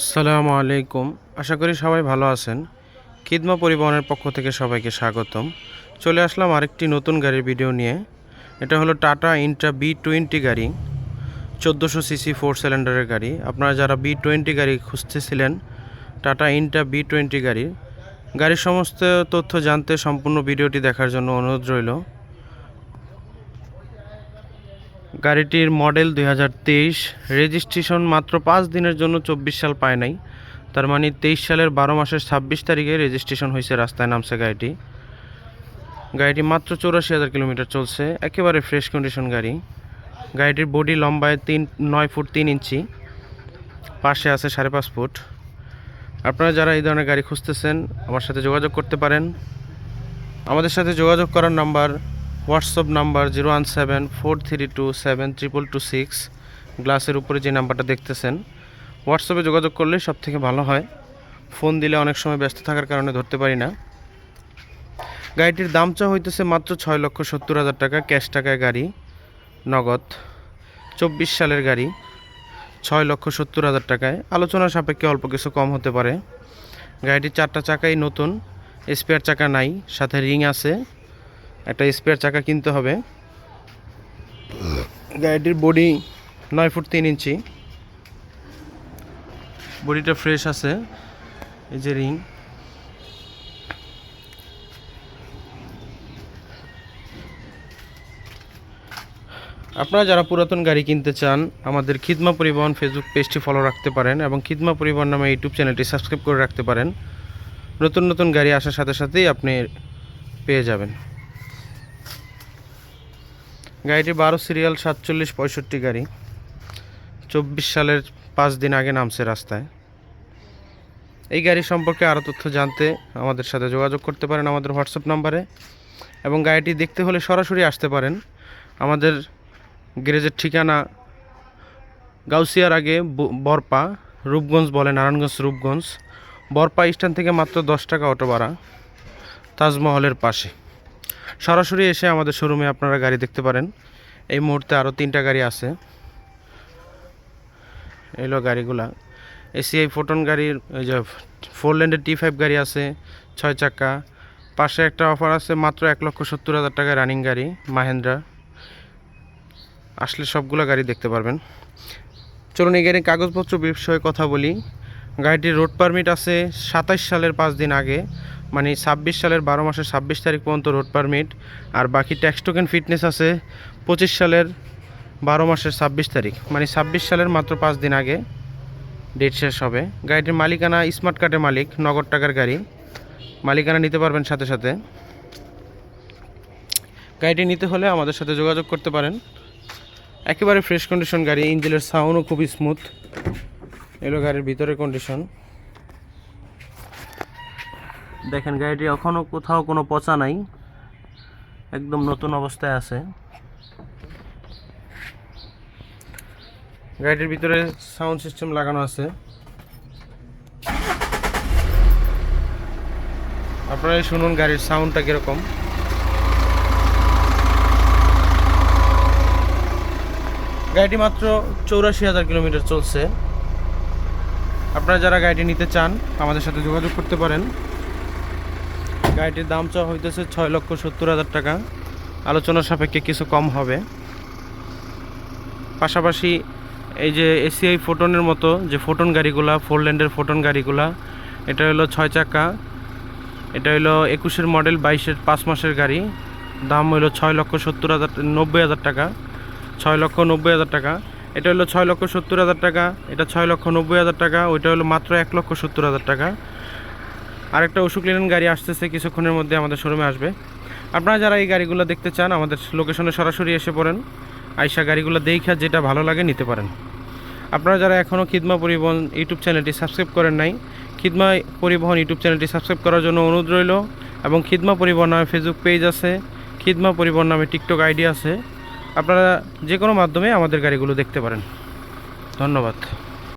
আসসালামু আলাইকুম। আশা করি সবাই ভালো আছেন। খিদমা পরিবহনের পক্ষ থেকে সবাইকে স্বাগতম। চলে আসলাম আরেকটি নতুন গাড়ির ভিডিও নিয়ে। এটা হলো টাটা ইন্ট্রা বি টোয়েন্টি গাড়ি, চোদ্দোশো সিসি ফোর সিলিন্ডারের গাড়ি। আপনারা যারা বি টোয়েন্টি গাড়ি খুঁজতেছিলেন, টাটা ইন্ট্রা বি টোয়েন্টি গাড়ি গাড়ির সমস্ত তথ্য জানতে সম্পূর্ণ ভিডিওটি দেখার জন্য অনুরোধ রইল। গাড়িটির মডেল দুই হাজার তেইশ, রেজিস্ট্রেশন মাত্র পাঁচ দিনের জন্য চব্বিশ সাল পায় নাই। তার মানে তেইশ সালের বারো মাসের ছাব্বিশ তারিখে রেজিস্ট্রেশন হয়েছে, রাস্তায় নামছে গাড়িটি। গাড়িটি মাত্র চৌরাশি হাজার কিলোমিটার চলছে, একেবারে ফ্রেশ কন্ডিশন গাড়ি। গাড়িটির বডি লম্বায় তিন, নয় ফুট তিন ইঞ্চি, পাশে আছে সাড়ে পাঁচ ফুট। আপনারা যারা এই ধরনের গাড়ি খুঁজতেছেন, আমার সাথে যোগাযোগ করতে পারেন। আমাদের সাথে যোগাযোগ করার number WhatsApp number zero one seven four three two seven triple two six. গ্লাসের উপরে যে নাম্বারটা দেখতেছেন, হোয়াটসঅ্যাপে যোগাযোগ করলে সব থেকে ভালো হয়। ফোন দিলে অনেক সময় ব্যস্ত থাকার কারণে ধরতে পারি না। গাড়িটির দাম চা হইতেছে মাত্র ছয় লক্ষ সত্তর হাজার টাকা, ক্যাশ টাকায় গাড়ি, নগদ। চব্বিশ সালের গাড়ি, ছয় লক্ষ সত্তর হাজার টাকায়। আলোচনা সাপেক্ষে অল্প কিছু কম হতে পারে। গাড়িটির চারটা চাকাই নতুন, স্পেয়ার চাকা নাই, সাথে রিং আছে। একটা স্পেয়ার চাকা কিনতে হবে। গাড়িটির বডি নয় ফুট তিন ইঞ্চি। বডিটা ফ্রেশ আছে, এই যে রিং আপনারা যারা পুরাতন গাড়ি কিনতে চান, আমাদের খিদমা পরিবহন ফেসবুক পেজটি ফলো রাখতে পারেন এবং খিদমা পরিবহন নামে ইউটিউব চ্যানেলটি সাবস্ক্রাইব করে রাখতে পারেন। নতুন নতুন গাড়ি আসার সাথে সাথেই আপনি পেয়ে যাবেন। গাড়িটি বারো সিরিয়াল সাতচল্লিশ পঁয়ষট্টি গাড়ি। চব্বিশ সালের পাঁচ দিন আগে নামছে রাস্তায়। এই গাড়ি সম্পর্কে আরও তথ্য জানতে আমাদের সাথে যোগাযোগ করতে পারেন আমাদের হোয়াটসঅ্যাপ নাম্বারে। এবং গাড়িটি দেখতে হলে সরাসরি আসতে পারেন। আমাদের গ্যারেজের ঠিকানা গাউসিয়ার আগে বরপা, রূপগঞ্জ বলে নারায়ণগঞ্জ, রূপগঞ্জ। বরপা স্ট্যান্ড থেকে মাত্র দশ টাকা অটো ভাড়া, তাজমহলের পাশে। সরাসরি এসে আমাদের শোরুমে আপনারা গাড়ি দেখতে পারেন। এই মুহূর্তে আরও তিনটা গাড়ি আছে। এলো গাড়িগুলা। এসিআই ফোটন গাড়ির ওই যে ফোর ল্যান্ডের টি ফাইভ গাড়ি আছে, ছয় চাকা। পাশে একটা অফার আছে, মাত্র এক লক্ষ সত্তর হাজার টাকায় রানিং গাড়ি মাহেন্দ্রা আসলে সবগুলো গাড়ি দেখতে পারবেন। চলুন এই গাড়ির কাগজপত্র বিষয়ে কথা বলি। গাড়িটির রোড পারমিট আছে সাতাইশ সালের পাঁচ দিন আগে। মানে ছাব্বিশ সালের বারো মাসের ছাব্বিশ তারিখ পর্যন্ত রোড পারমিট। আর বাকি ট্যাক্স টোকেন ফিটনেস আছে পঁচিশ সালের বারো মাসের ছাব্বিশ তারিখ। মানে ছাব্বিশ সালের মাত্র পাঁচ দিন আগে ডেট শেষ হবে। গাড়িটির মালিকানা স্মার্ট কার্ডের মালিক, নগদ টাকার গাড়ি। মালিকানা নিতে পারবেন সাথে সাথে। গাড়িটি নিতে হলে আমাদের সাথে যোগাযোগ করতে পারেন। একেবারে ফ্রেশ কন্ডিশন গাড়ি, ইঞ্জিনের সাউন্ডও খুবই স্মুথ এলো গাড়ির ভিতরে কন্ডিশন দেখেন, গাড়িটি এখনও কোথাও কোনো পচা নাই। একদম নতুন অবস্থায় আছে। গাড়িটির ভিতরে সাউন্ড সিস্টেম লাগানো আছে। আপনারাই শুনুন গাড়ির সাউন্ডটা কীরকম। গাড়িটি মাত্র চৌরাশি হাজার কিলোমিটার চলছে। আপনারা যারা গাড়িটি নিতে চান, আমাদের সাথে যোগাযোগ করতে পারেন। গাড়িটির দাম চাওয়া হইতেছে ছয় লক্ষ সত্তর হাজার টাকা। আলোচনার সাপেক্ষে কিছু কম হবে। পাশাপাশি এই যে এসিআই ফোটনের মতো যে ফোটন গাড়িগুলা, ফোর ল্যান্ডের ফোটন গাড়িগুলা, এটা হলো ছয় চাকা। এটা হলো একুশের মডেল, বাইশের পাঁচ মাসের গাড়ি। দাম হলো ছয় লক্ষ সত্তর হাজার, নব্বই হাজার টাকা। ছয় লক্ষ নব্বই হাজার টাকা। এটা হলো ছয় লক্ষ সত্তর হাজার টাকা। এটা ছয় লক্ষ নব্বই হাজার টাকা। ওইটা হলো মাত্র এক লক্ষ সত্তর হাজার টাকা। আরেকটা অশোক লেলেন গাড়ি আসতেছে, কিছুক্ষণের মধ্যে আমাদের শোরুমে আসবে। আপনারা যারা এই গাড়িগুলো দেখতে চান, আমাদের লোকেশনে সরাসরি এসে পড়েন। আইসা গাড়িগুলো দেখা যেটা ভালো লাগে নিতে পারেন। আপনারা যারা এখনও খিদমা পরিবহন ইউটিউব চ্যানেলটি সাবস্ক্রাইব করেন নাই, খিদমা পরিবহন ইউটিউব চ্যানেলটি সাবস্ক্রাইব করার জন্য অনুরোধ রইল এবং খিদমা পরিবহন নামে ফেসবুক পেজ আছে, খিদমা পরিবহন নামে টিকটক আইডি আছে। আপনারা যে কোনো মাধ্যমে আমাদের গাড়িগুলো দেখতে পারেন। ধন্যবাদ।